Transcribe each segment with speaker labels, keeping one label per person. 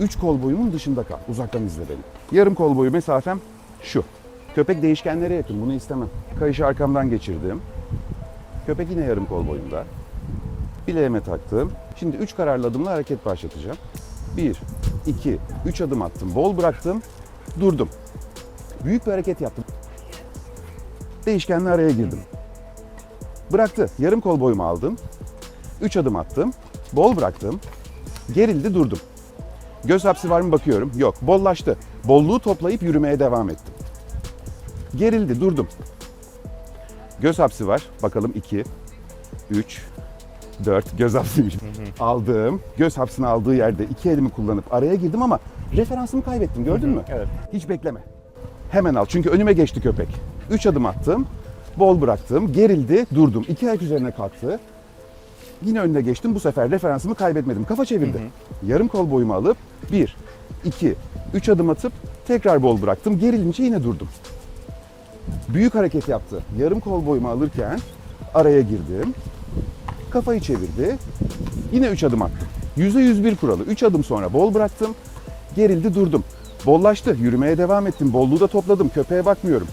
Speaker 1: 3 kol boyumun dışında kal. Uzaktan izle beni. Yarım kol boyu mesafem şu. Köpek değişkenlere yakın. Bunu istemem. Kayışı arkamdan geçirdim. Köpek yine yarım kol boyunda. Bileğime taktım. Şimdi 3 kararlı adımla hareket başlatacağım. 1, 2, 3 adım attım. Bol bıraktım. Durdum. Büyük bir hareket yaptım. Değişkenle araya girdim. Bıraktı. Yarım kol boyumu aldım. 3 adım attım. Bol bıraktım. Gerildi durdum. Göz hapsi var mı bakıyorum. Yok. Bollaştı. Bolluğu toplayıp yürümeye devam ettim. Gerildi durdum. Göz hapsi var. Bakalım 2, 3, 4 göz hapsiymiş. Aldım. Göz hapsini aldığı yerde iki elimi kullanıp araya girdim ama referansımı kaybettim. Gördün mü?
Speaker 2: Evet.
Speaker 1: Hiç bekleme. Hemen al. Çünkü önüme geçti köpek. Üç adım attım. Bol bıraktım. Gerildi. Durdum. İki ayak üzerine kalktı. Yine önüne geçtim. Bu sefer referansımı kaybetmedim. Kafa çevirdi. Yarım kol boyumu alıp bir, iki, üç adım atıp tekrar bol bıraktım. Gerilince yine durdum. Büyük hareket yaptı. Yarım kol boyumu alırken araya girdim. Kafayı çevirdi. Yine 3 adım attım. %101 kuralı. 3 adım sonra bol bıraktım. Gerildi durdum. Bollaştı. Yürümeye devam ettim. Bolluğu da topladım. Köpeğe bakmıyorum.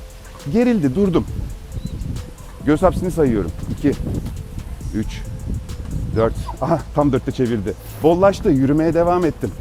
Speaker 1: Gerildi durdum. Göz hapsini sayıyorum. 2, 3, 4. Aha tam 4'te çevirdi. Bollaştı. Yürümeye devam ettim.